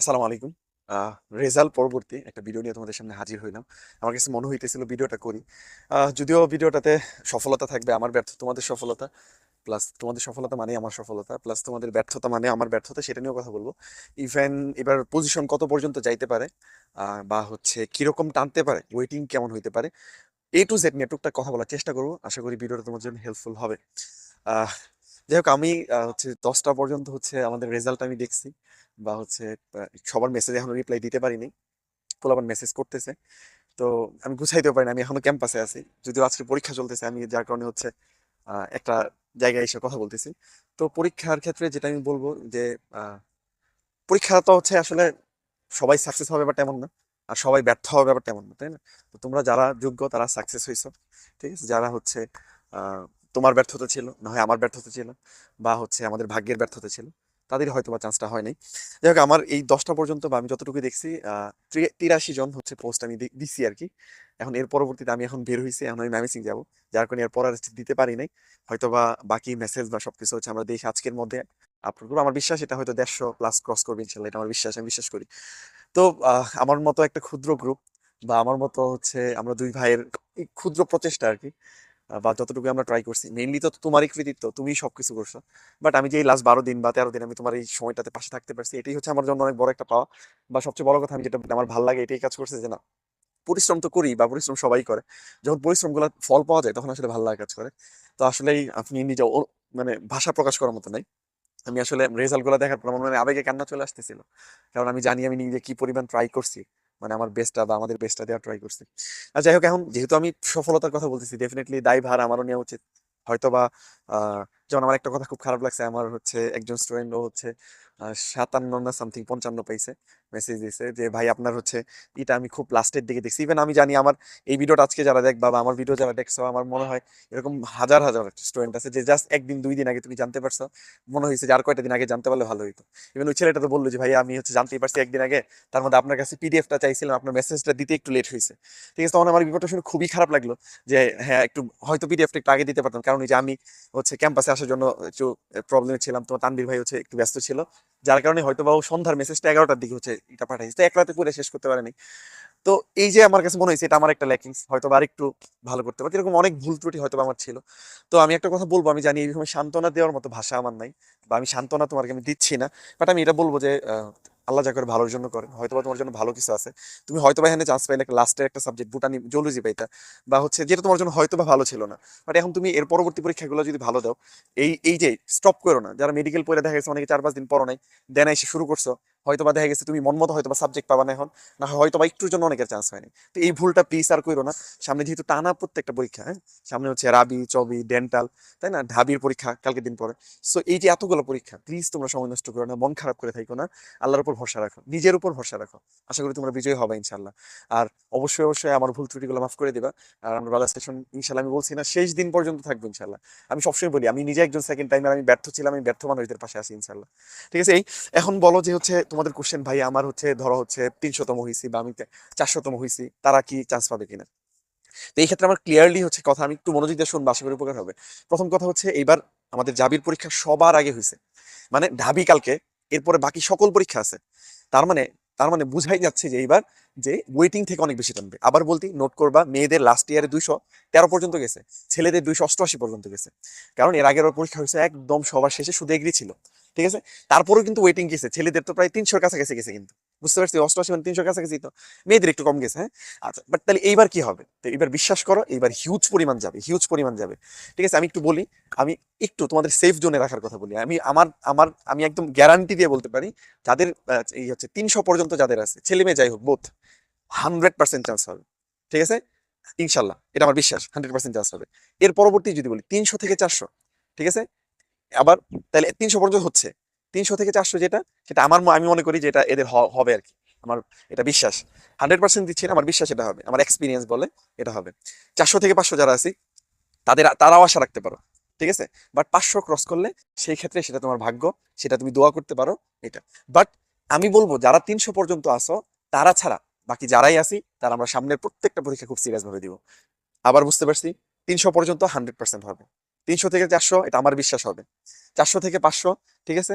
আসসালামু আলাইকুম। রেজাল্ট পরবর্তী একটা ভিডিও নিয়ে তোমাদের সামনে হাজির হইলাম। আমার কাছে মনে হইতেছিল ভিডিওটা করি। যদিও ভিডিওটাতে সফলতা থাকবে, আমার ব্যর্থ, তোমাদের সফলতা প্লাস তোমাদের সফলতা মানে আমার সফলতা প্লাস তোমাদের ব্যর্থতা মানে আমার ব্যর্থতা, সেটা নিয়েও কথা বলব। ইভেন এবার পজিশন কত পর্যন্ত যাইতে পারে বা হচ্ছে কীরকম টানতে পারে ওয়েটিং কেমন হইতে পারে এ টু জেড নিয়ে কথা বলার চেষ্টা করব। আশা করি ভিডিওটা তোমার জন্য হেল্পফুল হবে। যাই হোক আমি হচ্ছে দশটা পর্যন্ত হচ্ছে আমাদের রেজাল্ট আমি দেখছি বা হচ্ছে সবার মেসেজ এখনও রিপ্লাই দিতে পারিনি। পোলাপান মেসেজ করতেছে। তো আমি গুছাইতেও পারি না আমি এখনও ক্যাম্পাসে আছি। যদিও আজকে পরীক্ষা চলতেছে, আমি যার কারণে হচ্ছে একটা জায়গায় এসে কথা বলতেছি। তো পরীক্ষার ক্ষেত্রে যেটা আমি বলব যে পরীক্ষা তো হচ্ছে আসলে সবাই সাকসেস হবে ব্যাপারটা এমন না, আর সবাই ব্যর্থ হবে ব্যাপারটা এমন না, তাই না? তো তোমরা যারা যোগ্য তারা সাকসেস হয়েছো ঠিক আছে? যারা হচ্ছে তোমার ব্যর্থতা ছিল, না হয় আমার ব্যর্থতা ছিল, বা হচ্ছে আমাদের ভাগ্যের ব্যর্থতা ছিল, তাদের হয়তো বা চান্সটা হয় নাই যাই হোক, আমার এই দশটা পর্যন্ত বা আমি যতটুকু দেখছি তিরাশি জন হচ্ছে পোস্ট আমি দিছি আর কি। এখন এর পরবর্তীতে আমি এখন বের হয়েছি এখন আমি ম্যামেসিং যাব, যার কারণে এর পর আর দিতে পারি নাই। হয়তো বা বাকি মেসেজ বা সবকিছু হচ্ছে আমরা দেখি আজকের মধ্যে। আপলোড করব। আমার বিশ্বাস এটা হয়তো দেড়শো প্লাস ক্রস করবে ইনশাল্লাহ, এটা আমার বিশ্বাস, আমি বিশ্বাস করি। তো আমার মতো একটা ক্ষুদ্র গ্রুপ বা আমার মতো হচ্ছে আমরা দুই ভাইয়ের ক্ষুদ্র প্রচেষ্টা আর কি বা যতটুকু আমরা ট্রাই করছি মেইনলি তো তোমারই কৃতিত্ব তুমি সবকিছু করছ। বাট আমি যে এই লাস্ট বারো দিন বা তেরো দিন আমি তোমার এই সময়টাতে পাশে থাকতে পারছি, এটাই হচ্ছে আমার জন্য অনেক বড় একটা পাওয়া। বা সবচেয়ে বড় কথা আমি যেটা আমার ভালো লাগে এটাই কাজ করছে যে না, পরিশ্রম তো করি বা পরিশ্রম সবাই করে। যখন পরিশ্রমগুলো ফল পাওয়া যায়, তখন আসলে ভালো লাগা কাজ করে। তো আসলেই আপনি নিজে মানে ভাষা প্রকাশ করার মতো নাই। আমি আসলে রেজাল্টগুলো দেখার পর আমার মানে আবেগে কান্না চলে আসতেছিল। কারণ আমি জানি আমি নিজে কি পরিমাণ ট্রাই করছি। মানে আমার বেস্টটা বা আমাদের বেস্টটা দেওয়ার ট্রাই করছি। আর যাই হোক, এখন যেহেতু আমি সফলতার কথা বলতেছি ডেফিনেটলি দায়ভার আমারও নেওয়া উচিত। হয়তো বা যেমন আমার একটা কথা খুব খারাপ লাগছে, আমার হচ্ছে একজন স্টুডেন্ট ও হচ্ছে সাতান্ন না সামথিং পঞ্চান্ন পাইছে। মেসেজ দিয়েছে যে, ভাই, আপনার হচ্ছে এটা আমি খুব লাস্টের দিকে দেখছি। ইভেন আমি জানি আমার এই ভিডিওটা আজকে যারা দেখবা বা আমার ভিডিও যারা দেখছ, আমার মনে হয় এরকম হাজার হাজার স্টুডেন্ট আছে যে, জাস্ট একদিন, দুই দিন আগে তুমি জানতে পারছ। মনে হয়েছে যে, আর কয়টা দিন আগে জানতে পারলে ভালো হতো ইভেন ওই ছেলেটা তো বলল যে ভাই আমি হচ্ছে জানতেই পারছি একদিন আগে। তার মধ্যে আপনার কাছে পিডিএফটা চাইছিলাম, আপনার মেসেজটা দিতে একটু লেট হয়েছে ঠিক আছে, তখন আমার বিপদটা শুনে খুবই খারাপ লাগল যে হ্যাঁ একটু হয়তো পিডিএফটা একটু আগে দিতে পারতাম। কারণ এই যে, আমি হচ্ছে ক্যাম্পাসে আসার জন্য একটু প্রবলেমে ছিলাম, তো তানবীর ভাই হচ্ছে একটু ব্যস্ত ছিল। যার কারণে হয়তো বা সন্ধ্যার মেসেজটা এগারোটার দিকে হচ্ছে এটা পাঠাইছে। তো এক রাতে শেষ করতে পারেনি। তো এই যে আমার কাছে মনে হয়েছে, এটা আমার একটা ল্যাকিংস হয়তো বা আরেকটু ভালো করতে পারে এরকম অনেক ভুল ত্রুটি হয়তো আমার ছিল। তো আমি একটা কথা বলব, আমি জানি এই সময় সান্ত্বনা দেওয়ার মতো ভাষা আমার নাই, বা আমি সান্ত্বনা তোমাকে আমি দিচ্ছি না। বাট আমি এটা বলব যে আল্লাহ যা করে ভালোর জন্য করেন, হয়তোবা তোমার জন্য ভালো কিছু আছে। তুমি হয়তো বা এখানে চান্স পাইলে একটা লাস্টের একটা সাবজেক্ট বুটানি জুলজি পাইতা, বা হচ্ছে যেটা তোমার জন্য হয়তো বা ভালো ছিল না। বাট এখন তুমি এর পরবর্তী পরীক্ষাগুলো যদি ভালো দাও, এই এই যে স্টপ করো না। যারা মেডিকেল পড়ে দেখা গেছে অনেকে চার পাঁচ দিন পড়ো নাই দেন এসে শুরু করছ হয়তো বা দেখা গেছে তুমি মন মতো হয়তো বা সাবজেক্ট পাবা না এখন, না হয় হয়তো বা একটুর জন্য অনেকের চান্স হয়নি। তো এই ভুলটা প্লিজ আর করো না। সামনে যেহেতু টানা প্রত্যেকটা পরীক্ষা হ্যাঁ? সামনে হচ্ছে রাবি, চবি ডেন্টাল তাই না? ঢাবির পরীক্ষা কালকে দিন পরে। সো এই যে এতগুলো পরীক্ষা প্লিজ তোমরা সময় নষ্ট করো না, মন খারাপ করে থাকো না। আল্লাহর উপর ভরসা রাখো, নিজের উপর ভরসা রাখো। আশা করি তোমরা বিজয়ী হবে ইনশাল্লাহ আর অবশ্যই অবশ্যই আমার ভুল ত্রুটিগুলো মাফ করে দিবা। আর আমরা ব্রাদার সেশন ইনশাল্লাহ আমি বলছি না, শেষ দিন পর্যন্ত থাকব ইনশাল্লাহ আমি সবসময় বলি, আমি নিজে একজন সেকেন্ড টাইমার আমি ব্যর্থ ছিলাম, আমি ব্যর্থ মানুষদের পাশে আছি ইনশাল্লাহ ঠিক আছে, এই, এখন বলো যে হচ্ছে তোমাদের কোশ্চেন ভাই আমার হচ্ছে, ধরো হচ্ছে তিনশোতম হয়েছি বা আমি চারশোতম হয়েছি তারা কি চান্স পাবে কিনা? তো এই ক্ষেত্রে আমার ক্লিয়ারলি হচ্ছে কথা, আমি একটু মনোযোগ দিয়ে শুনব, আশা করি উপকার হবে। প্রথম কথা হচ্ছে, এইবার আমাদের জাবির পরীক্ষা সবার আগে হয়েছে মানে ঢাবি কালকে, এরপরে বাকি সকল পরীক্ষা আছে। তার মানে তার মানে বুঝাই যাচ্ছে যে এইবার যে ওয়েটিং থেকে অনেক বেশি টানবে। আবার বলতে নোট করবা, মেয়েদের লাস্ট ইয়ারে দুইশো তেরো পর্যন্ত গেছে, ছেলেদের দুইশো অষ্টআশি পর্যন্ত গেছে। কারণ এর আগের পরীক্ষা হয়েছে, একদম সবার শেষে শুধু এগ্রি ছিল। ঠিক আছে? তারপরেও কিন্তু ওয়েটিং গেছে। ছেলেদের তো প্রায় তিনশোর কাছাকাছি গেছে কিন্তু। বুঝতে পারছি? অষ্টআশি মানে তিনশোর কাছাকাছি তো। মেয়েদের একটু কম গেছে হ্যাঁ? আচ্ছা বাট তাহলে এইবার কি হবে? তো এবার বিশ্বাস করো, এইবার হিউজ পরিমাণ যাবে হিউজ পরিমাণ যাবে। ঠিক আছে? আমি একটু বলি, আমি একটু তোমাদের সেফ জোনে রাখার কথা বলি। আমি, আমার আমার, আমি একদম গ্যারান্টি দিয়ে বলতে পারি, যাদের এই হচ্ছে তিনশো পর্যন্ত যাদের আছে, ছেলে মেয়ে যাই হোক বোথ হান্ড্রেড পার্সেন্ট চান্স হবে। ঠিক আছে? ইনশাল্লাহ, এটা আমার বিশ্বাস হান্ড্রেড পার্সেন্ট চান্স হবে। এর পরবর্তী যদি বলি, তিনশো থেকে চারশো। ঠিক আছে? আবার তাহলে তিনশো পর্যন্ত হচ্ছে। তিনশো থেকে চারশো যেটা, সেটা আমার আমি মনে করি যে এটা এদের হবে আর কি। আমার এটা বিশ্বাস। হান্ড্রেড পার্সেন্ট দিচ্ছি না, আমার বিশ্বাস এটা হবে। আমার এক্সপিরিয়েন্স বলে এটা হবে। চারশো থেকে পাঁচশো যারা আছি, তাদের তারাও আশা রাখতে পারো। ঠিক আছে? বাট পাঁচশো ক্রস করলে সেই ক্ষেত্রে সেটা তোমার ভাগ্য, সেটা তুমি দোয়া করতে পারো, এটা। বাট আমি বলব, যারা তিনশো পর্যন্ত আসো তারা ছাড়া, বাকি যারাই আছি, তারা আমরা সামনের প্রত্যেকটা পরীক্ষা খুব সিরিয়াস ভাবে দিব। আবার বুঝতে পারছি, তিনশো পর্যন্ত হান্ড্রেড পার্সেন্ট হবে। তিনশো থেকে চারশো, এটা আমার বিশ্বাস হবে। চারশো থেকে পাঁচশো, ঠিক আছে?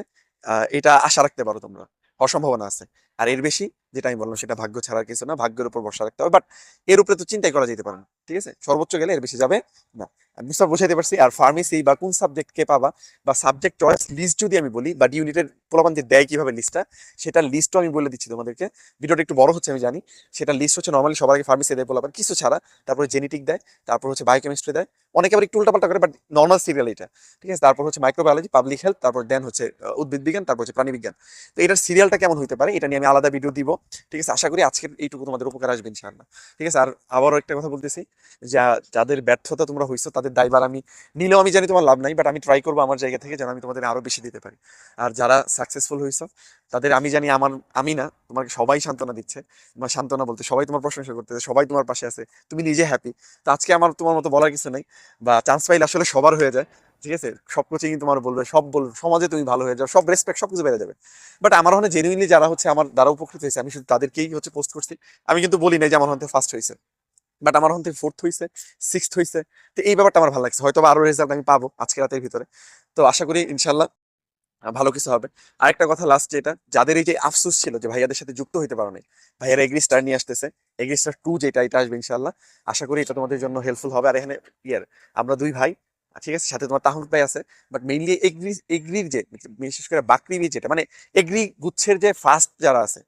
এটা আশা রাখতে পারো তোমরা। হওয়ার সম্ভাবনা আছে। আর এর বেশি যেটা আমি বললাম সেটা ভাগ্য ছাড়ার কিছু না, ভাগ্যের উপর ভরসা রাখতে হবে। বাট এর উপরে তো চিন্তাই করা যেতে পারে না, ঠিক আছে? সর্বোচ্চ গেলে এর বেশি যাবে না। আমি বুঝতে বুঝাইতে পারছি, আর ফার্মেসি বা কোন সাবজেক্ট কে পাবা বা সাবজেক্ট চয়েস লিস্ট যদি আমি বলি বা ইউনিটের পোলাপান যে দেয় কীভাবে লিস্টটা সেটা লিস্টও আমি বলে দিচ্ছি তোমাদেরকে। ভিডিওটা একটু বড় হচ্ছে আমি জানি, সেটা লিস্ট হচ্ছে নর্মালি সবার আগে ফার্মেসি দেয় পোলাপান কিছু ছাড়া। তারপরে জেনেটিক দেয়, তারপর হচ্ছে বায়োকেমিস্ট্রি দেয়। অনেকে আবার একটু উল্টাপাল্টা করে বাট নর্মাল সিরিয়াল এটা, ঠিক আছে? তারপর হচ্ছে মাইক্রোবায়োলজি পাবলিক হেলথ তারপর দেন হচ্ছে উদ্ভিদ বিজ্ঞান, তারপর হচ্ছে প্রাণী বিজ্ঞান। তো এটার সিরিয়ালটা কেমন হতে পারে, এটা নিয়ে আমি আলাদা ভিডিও দিব। ঠিক আছে? আশা করি আজকের এইটুকু তোমাদের উপকার আসবে ইনশাআল্লাহ। ঠিক আছে? আর আবারও একটা কথা বলতেছি যা যাদের ব্যর্থতা তোমরা হইছো, তাদের দায়বার আমি নিলেও আমি জানি তোমার লাভ নাই বাট আমি ট্রাই করব আমার জায়গা থেকে যেন আমি তোমাদের আরও বেশি দিতে পারি। আর যারা সাকসেসফুল হইছো, তাদের আমি জানি আমার, আমি না, তোমাকে সবাই সান্ত্বনা দিচ্ছে। তোমার সান্ত্বনা বলতে সবাই তোমার প্রশংসা করতেছে, সবাই তোমার পাশে আছে, তুমি নিজে হ্যাপি তো আজকে আমার তোমার মতো বলার কিছু নাই, বা চান্স পাইলে আসলে সবার হয়ে যায়। ঠিক আছে? সব কোচিং তোমার বলবে, সব বলবে সমাজে তুমি ভালো হয়ে যাও, সব রেসপেক্ট সব কিছু বেড়ে যাবে। বাট আমার মনে জেনুইনলি যারা হচ্ছে আমার দ্বারা উপকৃত হয়েছে, আমি শুধু তাদেরকেই হচ্ছে পোস্ট করছি। আমি কিন্তু বলি নাই যে আমার হতে ফার্স্ট হয়েছে। বাট আমার হতে ফোর্থ হয়েছে সিক্সথ হয়েছে, তো এই ব্যাপারটা আমার ভালো লাগছে। হয়তো বা আরও রেজাল্ট আমি পাবো আজকে রাতের ভিতরে। তো আশা করি ইনশাল্লাহ ভালো কিছু হবে। আরেকটা কথা লাস্ট যেটা, যাদের এই যে আফসোস ছিল যে ভাইয়াদের সাথে যুক্ত হইতে পারো নাই, ভাইয়ারা এগ্রি স্টার নিয়ে আসতেছে, এগ্রি স্টার টু যেটা, এটা আসবে ইনশাল্লাহ আশা করি এটা তোমাদের জন্য হেল্পফুল হবে। আর এখানে, ইয়ার, আমরা দুই ভাই ঠিক আছে, সাথে তোমার তাহমুদ ভাই আছে বাট মেইনলি এগ্রি এগ্রির যে, বিশেষ করে বাকরি বীজ যেটা মানে এগ্রি গুচ্ছের যে ফার্স্ট যারা আছে,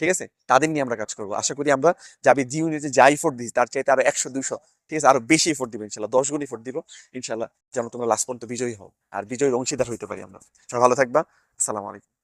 ঠিক আছে, তাদের নিয়ে আমরা কাজ করব। আশা করি আমরা যাবে জি ইউনিটে যাই ফোর দিই তার চাইতে আরও একশো, দুশো, ঠিক আছে, আরও বেশি ফোর দিবে, ইনশাল্লাহ, দশ গুণ এফোর্ট দিব, ইনশাল্লাহ, যেন তোমরা লাস্ট পর্যন্ত বিজয়ী হও, আর বিজয়ীর অংশীদার হইতে পারি আমরা। সবাই ভালো থাকবা, আসসালামু আলাইকুম।